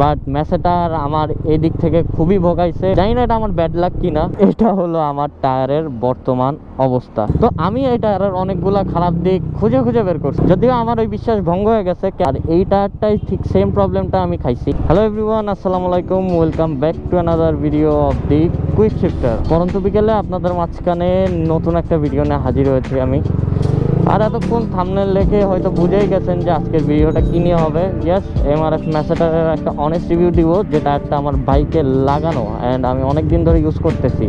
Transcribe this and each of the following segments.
But ম্যাসেটার আমার এদিক থেকে খুবই ভোগাইছে। জানি না এটা আমার ব্যাড লাক কিনা। এটা হলো আমার টায়ারের বর্তমান অবস্থা। তো আমি এই টায়ারের অনেকগুলা খারাপ দিক খুঁজে খুঁজে বের করছি। যদিও আমার ওই বিশ্বাস ভঙ্গ হয়ে গেছে। আর এই টায়ারটাই ঠিক সেম প্রবলেমটা আমি খাইছি। হ্যালো এভরিওয়ান আসসালামু আলাইকুম। Welcome back to another video of the quick shifter পরন্ত বিকেলে আপনাদের মাঝখানে নতুন একটা ভিডিও নিয়ে হাজির হয়েছি আমি। আর এতক্ষণ থামনেল লেখে হয়তো বুঝেই গেছেন যে আজকের ভিডিওটা কি নিয়ে হবে। ইয়েস এমআরএফ ম্যাসেটারের একটা অনেস্ট রিভিউ দিব, যেটা একটা আমার বাইকে লাগানো অ্যান্ড আমি অনেক দিন ধরে ইউজ করতেছি।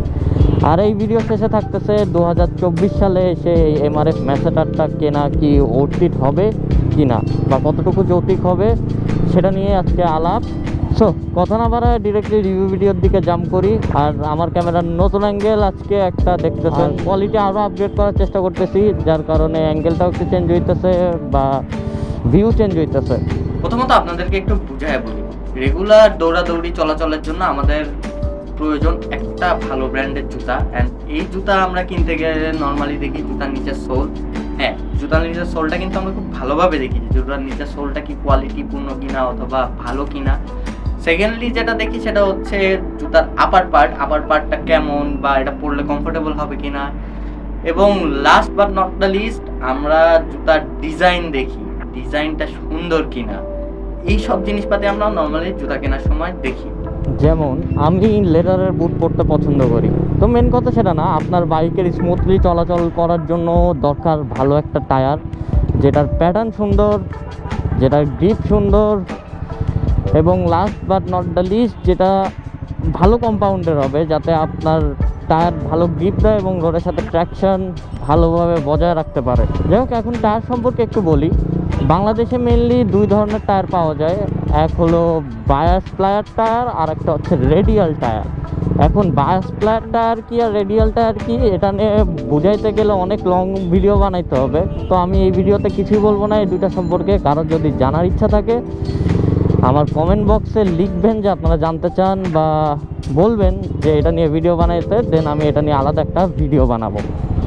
আর এই ভিডিও শেষে থাকতেছে দু হাজার চব্বিশ সালে এসে এই এমআরএফ ম্যাসেটারটা কেনা কি অর্থিত হবে কি না বা কতটুকু যৌতিক হবে, সেটা নিয়ে আজকে আলাপ। সো কথা না বাড়ায় ডিরেক্টলি রিভিউ ভিডিওর দিকে জাম্প করি। আর আমার ক্যামেরার নতুন অ্যাঙ্গেল আজকে একটা দেখতেছেন। কোয়ালিটি আরও আপগ্রেড করার চেষ্টা করতেছি যার কারণে অ্যাঙ্গেলটাও একটু চেঞ্জ হইতেছে বা ভিউ চেঞ্জ হইতেছে। প্রথমত আপনাদেরকে একটু বুঝায় বলি রেগুলার দৌড়াদৌড়ি চলাচলের জন্য আমাদের প্রয়োজন একটা ভালো ব্র্যান্ডের জুতা। অ্যান্ড এই জুতা আমরা কিনতে গেলে নর্মালি দেখি জুতার নিচের সোল। হ্যাঁ জুতার নিচের সোলটা কিন্তু আমরা খুব ভালোভাবে দেখি জুতার নিচের সোলটা কি কোয়ালিটিপূর্ণ কিনা অথবা ভালো কিনা। সেকেন্ডলি যেটা দেখি সেটা হচ্ছে জুতার আপার পার্ট আপার পার্টটা কেমন বা এটা পরলে কমফোর্টেবল হবে কি না এবং last but not the least আমরা জুতার ডিজাইন দেখি ডিজাইনটা সুন্দর কিনা? এই সব জিনিসপাতি আমরা নর্মালি জুতা কেনার সময় দেখি। যেমন, আমি লেদারের বুট পরতে পছন্দ করি। তো মেন কথা সেটা না, আপনার বাইকের স্মুথলি চলাচল করার জন্য দরকার ভালো একটা টায়ার যেটার প্যাটার্ন সুন্দর, যেটার গ্রিপ সুন্দর এবং last but not the least যেটা ভালো কম্পাউন্ডের হবে, যাতে আপনার টায়ার ভালো গ্রিপ দেয় এবং রোডের সাথে ট্র্যাকশন ভালোভাবে বজায় রাখতে পারে। যাই হোক, এখন টায়ার সম্পর্কে একটু বলি। বাংলাদেশে মেনলি দুই ধরনের টায়ার পাওয়া যায়। এক হলো বায়াস প্লায়ার টায়ার আর একটা হচ্ছে রেডিয়াল টায়ার এখন বায়াস প্লায়ার টায়ার কি আর রেডিয়াল টায়ার কি, এটা নিয়ে বুঝাইতে গেলে অনেক লং ভিডিও বানাইতে হবে। তো আমি এই ভিডিওতে কিছুই বলব না, এই দুইটা সম্পর্কে কারোর যদি জানার ইচ্ছা থাকে। আমার কমেন্ট বক্সে লিখবেন যে আপনারা জানতে চান বা বলবেন যে এটা নিয়ে ভিডিও বানাইতে দেন আমি এটা নিয়ে আলাদা একটা ভিডিও বানাবো।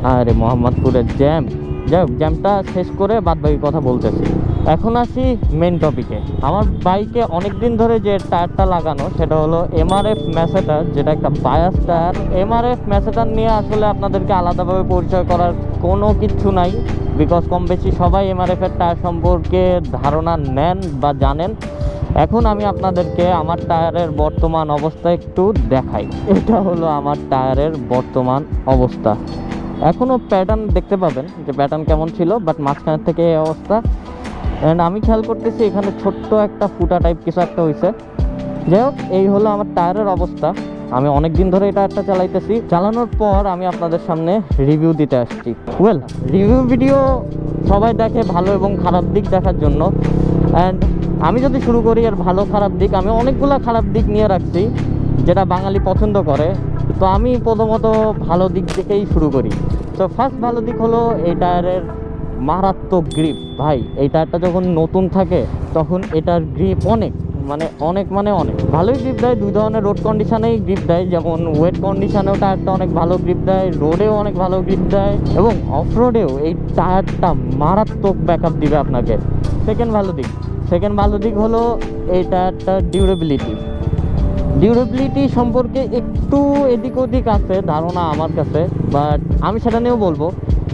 আরে মোহাম্মদপুরের জ্যাম যাই হোক জ্যামটা শেষ করে বাদ বাকি কথা বলতেছি। এখন আসি মেন টপিকে আমার বাইকে অনেক দিন ধরে যে টায়ারটা লাগানো, সেটা হলো এমআরএফ ম্যাসেটার যেটা একটা বায়াস টায়ার এমআরএফ ম্যাসেটার নিয়ে আসলে আপনাদেরকে আলাদাভাবে পরিচয় করার কোনো কিচ্ছু নাই বিকজ কম বেশি সবাই এমআরএফের টায়ার সম্পর্কে ধারণা নেন বা জানেন। এখন আমি আপনাদেরকে আমার টায়ারের বর্তমান অবস্থা একটু দেখাই। এটা হলো আমার টায়ারের বর্তমান অবস্থা। এখনও প্যাটার্ন দেখতে পাবেন যে প্যাটার্ন কেমন ছিল বাট মাঝখানের থেকে এই অবস্থা। অ্যান্ড আমি খেয়াল করতেছি এখানে ছোট্ট একটা ফুটা টাইপ কিছু একটা হয়েছে যাই হোক, এই হলো আমার টায়ারের অবস্থা। আমি অনেক দিন ধরে এই টায়ারটা চালাইতেছি। চালানোর পর আমি আপনাদের সামনে রিভিউ দিতে আসছি। ওয়েল রিভিউ ভিডিও সবাই দেখে ভালো এবং খারাপ দিক দেখার জন্য। অ্যান্ড আমি যদি শুরু করি এর ভালো খারাপ দিক, আমি অনেকগুলো খারাপ দিক নিয়ে রাখছি, যেটা বাঙালি পছন্দ করে, তো আমি প্রথমত ভালো দিক থেকেই শুরু করি। তো ফার্স্ট ভালো দিক হলো এই টায়ারের মারাত্মক গ্রিপ ভাই এই টায়ারটা যখন নতুন থাকে, তখন এটার গ্রিপ অনেক মানে অনেক মানে অনেক। ভালোই গ্রিপ দেয়, দুই ধরনের রোড কন্ডিশনেই গ্রিপ দেয়, যেমন ওয়েট কন্ডিশনেও টায়ারটা অনেক ভালো গ্রিপ দেয় রোডেও অনেক ভালো গ্রিপ দেয়, এবং অফ রোডেও এই টায়ারটা মারাত্মক ব্যাকআপ দিবে আপনাকে। সেকেন্ড ভালো দিক। সেকেন্ড ভালো দিক হলো এটা একটা ডিউরেবিলিটি ডিউরেবিলিটি সম্পর্কে একটু এদিক ওদিক আছে, ধারণা আমার কাছে বাট আমি সেটা নিয়েও বলব।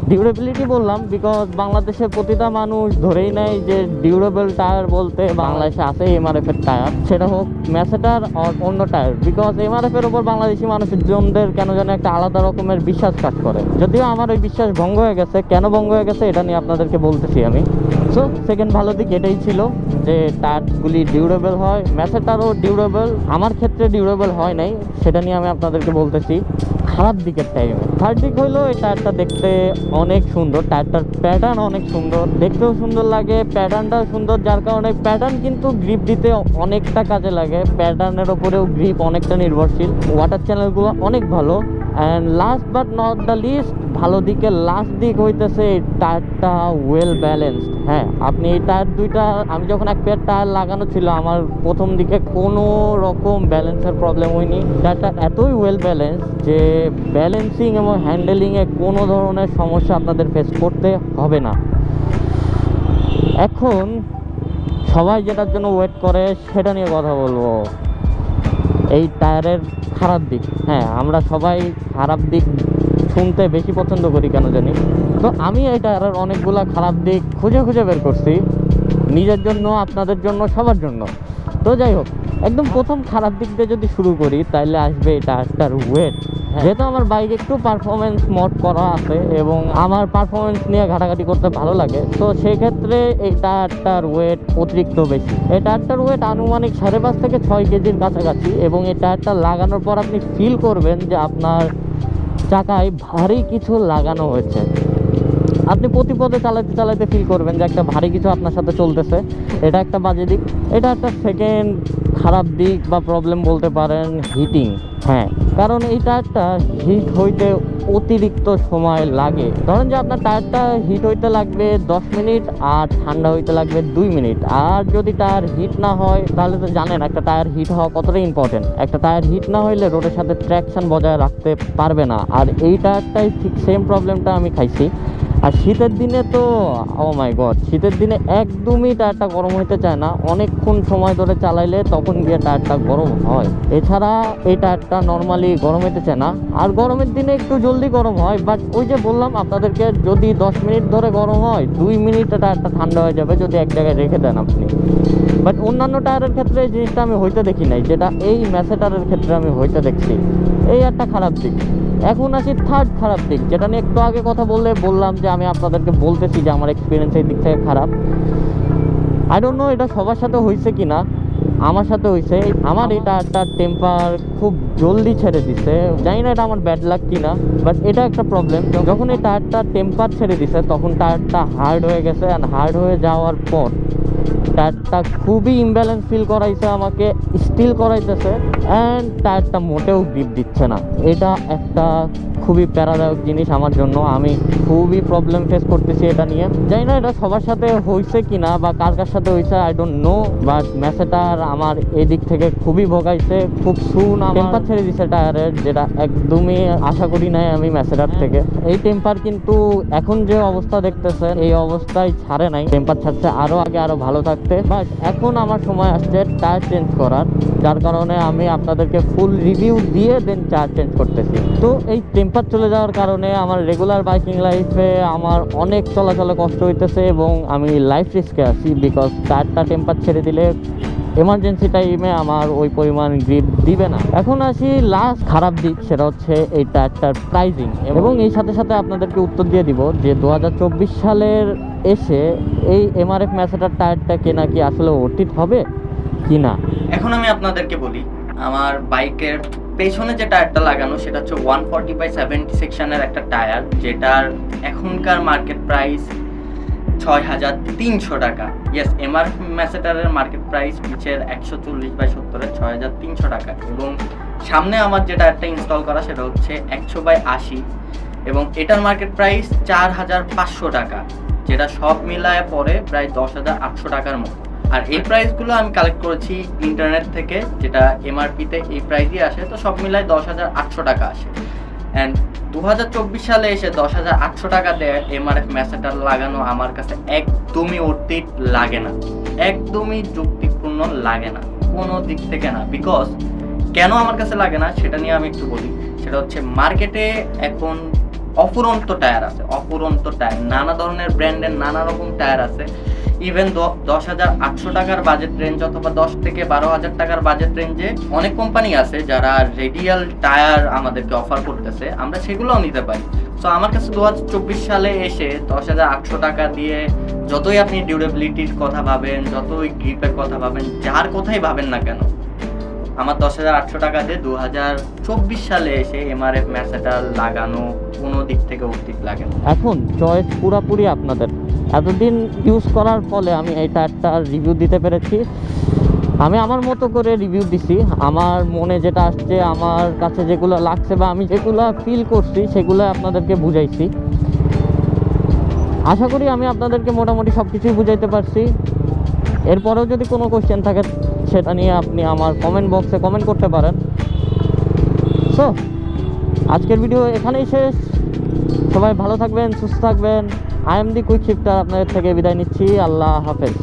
ডিউরেবিলিটি বললাম বিকজ বাংলাদেশের প্রতিটা মানুষ ধরেই নেয় যে ডিউরেবল টায়ার বলতে বাংলাদেশে আছে এমআরএফ এর টায়ার সেটা হোক ম্যাসেটার আর অন্য টায়ার বিকজ এমআরএফ এর উপর বাংলাদেশি মানুষের জনদের কেন যেন একটা আলাদা রকমের বিশ্বাস কাজ করে। যদিও আমার ওই বিশ্বাস ভঙ্গ হয়ে গেছে। কেন ভঙ্গ হয়ে গেছে এটা নিয়ে আপনাদেরকে বলতেছি আমি। সো সেকেন্ড ভালো দিক এটাই ছিল যে টায়ারগুলি ডিউরেবল হয়। ম্যাসেটারও ডিউরেবল আমার ক্ষেত্রে ডিউরেবল হয় নাই, সেটা নিয়ে আমি আপনাদেরকে বলতেছি। খারাপ দিকের টাইম থার্ড দিক হইল এই টায়ারটা দেখতে অনেক সুন্দর। টায়ারটার প্যাটার্ন অনেক সুন্দর। দেখতেও সুন্দর লাগে। প্যাটার্নটা সুন্দর। যার কারণে প্যাটার্ন কিন্তু গ্রিপ দিতে অনেকটা কাজে লাগে। প্যাটার্নের ওপরেও গ্রিপ অনেকটা নির্ভরশীল। ওয়াটার চ্যানেলগুলো অনেক ভালো। And last but not the least ভালো দিকে লাস্ট দিক হইতেছে এই টায়ারটা ওয়েল ব্যালেন্সড হ্যাঁ। আপনি এই টায়ার দুইটা, আমি যখন এক পেয়ার টায়ার লাগানো ছিল, আমার প্রথম দিকে কোনো রকম ব্যালেন্সের প্রবলেম হয়নি। টায়ারটা এতই ওয়েল ব্যালেন্স যে ব্যালেন্সিং এবং হ্যান্ডেলিংয়ে কোনো ধরনের সমস্যা আপনাদের ফেস করতে হবে না। এখন সবাই যেটার জন্য ওয়েট করে, সেটা নিয়ে কথা বলব। এই টায়ারের খারাপ দিক। হ্যাঁ আমরা সবাই খারাপ দিক শুনতে বেশি পছন্দ করি, কেন জানি? তো আমি এটার অনেকগুলো অনেকগুলা খারাপ দিক খুঁজে খুঁজে বের করছি, নিজের জন্য, আপনাদের জন্য, সবার জন্য। তো যাই হোক একদম প্রথম খারাপ দিক দিয়ে যদি শুরু করি তাহলে আসবে এই টায়ারটার ওয়েট যেহেতু আমার বাইক একটু পারফরমেন্স মোড করা আছে এবং আমার পারফরমেন্স নিয়ে ঘাটাঘাটি করতে ভালো লাগে তো সেক্ষেত্রে এই টায়ারটার ওয়েট অতিরিক্ত বেশি। এই টায়ারটার ওয়েট আনুমানিক সাড়ে পাঁচ থেকে ছয় কেজির কাছাকাছি এবং এই টায়ারটা লাগানোর পর আপনি ফিল করবেন যে আপনার চাকায় ভারী কিছু লাগানো হয়েছে। আপনি প্রতি পদে চালাতে চালাতে ফিল করবেন যে একটা ভারী কিছু আপনার সাথে চলতেছে। এটা একটা বাজে দিক। এটা একটা সেকেন্ড খারাপ দিক বা প্রবলেম বলতে পারেন হিটিং হ্যাঁ। কারণ এই টায়ারটা হিট হইতে অতিরিক্ত সময় লাগে। ধরেন যে আপনার টায়ারটা হিট হইতে লাগবে দশ মিনিট আর ঠান্ডা হইতে লাগবে দুই মিনিট। আর যদি টায়ার হিট না হয়, তাহলে তো জানেন একটা টায়ার হিট হওয়া কতটা ইম্পর্টেন্ট একটা টায়ার হিট না হইলে রোডের সাথে ট্র্যাকশন বজায় রাখতে পারবে না। আর এই টায়ারটাই ঠিক সেম প্রবলেমটা আমি খাইছি। আর শীতের দিনে তো ও মাই গড শীতের দিনে একদমই টায়ারটা গরম হইতে চায় না। অনেকক্ষণ সময় ধরে চালাইলে তখন গিয়ে টায়ারটা গরম হয়। এছাড়া এই টায়ারটা নর্মালি গরম হইতে চায় না। আর গরমের দিনে একটু জলদি গরম হয় বাট ওই যে বললাম আপনাদেরকে, যদি দশ মিনিট ধরে গরম হয়, দুই মিনিটে টায়ারটা ঠান্ডা হয়ে যাবে, যদি এক জায়গায় রেখে দেন আপনি। বাট অন্যান্য টায়ারের ক্ষেত্রে এই জিনিসটা আমি হইতে দেখি নাই, যেটা এই ম্যাসেটারের ক্ষেত্রে আমি হইতে দেখছি। এই একটা খারাপ দিক। এখন আসি থার্ড খারাপ দিক যেটা নিয়ে একটু আগে কথা বললে বললাম যে আমি আপনাদেরকে বলতেছি যে আমার এক্সপিরিয়েন্স এই দিক থেকে খারাপ। আই ডোন্ট নো এটা সবার সাথে হয়েছে কি না আমার সাথে হয়েছে আমার এটা একটা টেম্পার খুব জলদি ছেড়ে দিছে। জানি না এটা আমার ব্যাড লাক কিনা বাট এটা একটা প্রবলেম যখন এই টায়ারটা টেম্পার ছেড়ে দিছে, তখন টায়ারটা হার্ড হয়ে গেছে অ্যান্ড হার্ড হয়ে যাওয়ার পর টায়ারটা খুবই ইমব্যালেন্স ফিল করাইছে আমাকে স্টিল করাইতেছে অ্যান্ড টায়ারটা মোটেও গ্রিপ দিচ্ছে না। এটা একটা খুবই প্যারাদায়ক জিনিস আমার জন্য। আমি খুবই প্রবলেম ফেস করতেছি এটা নিয়ে। জানি না এটা সবার সাথে হয়েছে কিনা বা কার কার সাথে হয়েছে আই ডোন্ট নো বাট ম্যাসেটার আমার এদিক থেকে খুবই ভোগাইছে। খুব সুন টেম্পার ছেড়ে দিছে টায়ারের যেটা একদমই আশা করি নাই আমি ম্যাসেটার থেকে। এই টেম্পার কিন্তু এখন যে অবস্থা দেখতেছেন, এই অবস্থায় ছাড়ে নাই। টেম্পার ছাড়ছে আরও আগে আরও ভালো থাকতে। বাট এখন আমার সময় আসছে টায়ার চেঞ্জ করার, যার কারণে আমি আপনাদেরকে ফুল রিভিউ দিয়ে দেন টায়ার চেঞ্জ করতেছি। তো এই টেম্পার চলে যাওয়ার কারণে আমার রেগুলার বাইকিং লাইফে আমার অনেক চলাচলে কষ্ট হইতেছে এবং আমি লাইফ রিস্কে আছি বিকজ টায়ারটা টেম্পার ছেড়ে দিলে এমার্জেন্সি টাইমে আমার ওই পরিমাণ গ্রিপ দিবে না। এখন আসি লাস্ট খারাপ দিক, সেটা হচ্ছে এই টায়ারটার প্রাইজিং এবং এই সাথে সাথে আপনাদেরকে উত্তর দিয়ে দিব যে দু হাজার চব্বিশ সালের এসে এই এমআরএফ ম্যাসেটার টায়ারটা কেনা কি আসলে অর্থিত হবে কি না? এখন আমি আপনাদেরকে বলি, আমার বাইকের পেছনে যে টায়ারটা লাগানো, সেটা হচ্ছে ওয়ান ফর্টি বাই সেভেন্টি সেকশনের একটা টায়ার যেটার এখনকার মার্কেট প্রাইস ছয় হাজার তিনশো টাকা। ইয়েস এমআর ম্যাসেটারের মার্কেট প্রাইস পিচের একশো চল্লিশ বাই সত্তরের ছয় হাজার তিনশো টাকা। এবং সামনে আমার যে টায়ারটা ইনস্টল করা, সেটা হচ্ছে একশো বাই আশি। এবং এটার মার্কেট প্রাইস চার হাজার পাঁচশো টাকা, যেটা সব মিলায় পরে প্রায় দশ হাজার আটশো টাকার মতো। আর এই প্রাইসগুলো আমি কালেক্ট করেছি ইন্টারনেট থেকে, যেটা এমআরপিতে এই প্রাইসই আসে, তো সব মিলায় দশ হাজার আটশো টাকা আসে। অ্যান্ড দু হাজার চব্বিশ সালে এসে দশ হাজার আটশো টাকা দেয় এমআরএফ ম্যাসেটার লাগানো আমার কাছে একদমই অতীত লাগে না। একদমই যুক্তিপূর্ণ লাগে না, কোনো দিক থেকে না। বিকজ কেন আমার কাছে লাগে না সেটা নিয়ে আমি একটু বলি। সেটা হচ্ছে মার্কেটে এখন অফুরন্ত টায়ার আছে, অফুরন্ত টায়ার। নানা ধরনের ব্র্যান্ডের নানা রকম টায়ার আছে। ইভেন দশ হাজার আটশো টাকার বাজেট রেঞ্জ অথবা দশ থেকে বারো হাজার টাকার বাজেট রেঞ্জে অনেক কোম্পানি আছে যারা রেডিয়াল টায়ার আমাদেরকে অফার করতেছে। আমরা সেগুলোও নিতে পারি। সো আমার কাছে দু হাজার চব্বিশ সালে এসে দশ হাজার আটশো টাকা দিয়ে যতই আপনি ডিউরেবিলিটির কথা ভাবেন, যতই গ্রিপের কথা ভাবেন, যার কথাই ভাবেন না কেন, আমার দশ হাজার আটশো টাকা দিয়ে দু হাজার চব্বিশ সালে এসে এমআরএফ ম্যাসেটার লাগানো কোনো দিক থেকে অর্থিত লাগে এখন চয়েস পুরাপুরি আপনাদের। এতদিন ইউজ করার ফলে আমি এই টায়ারটার রিভিউ দিতে পেরেছি। আমি আমার মতো করে রিভিউ দিছি। আমার মনে যেটা আসছে, আমার কাছে যেগুলো লাগছে বা আমি যেগুলো ফিল করছি, সেগুলো আপনাদেরকে বুঝাইছি। আশা করি আমি আপনাদেরকে মোটামুটি সব কিছুই বুঝাইতে পারছি। এরপরেও যদি কোনো কোয়েশ্চেন থাকে, সেটা নিয়ে আপনি আমার কমেন্ট বক্সে কমেন্ট করতে পারেন। সো আজকের ভিডিও এখানেই শেষ। সবাই ভালো থাকবেন, সুস্থ থাকবেন। I am the quick shifter আপনাদের থেকে বিদায় নিচ্ছি। আল্লাহ হাফেজ।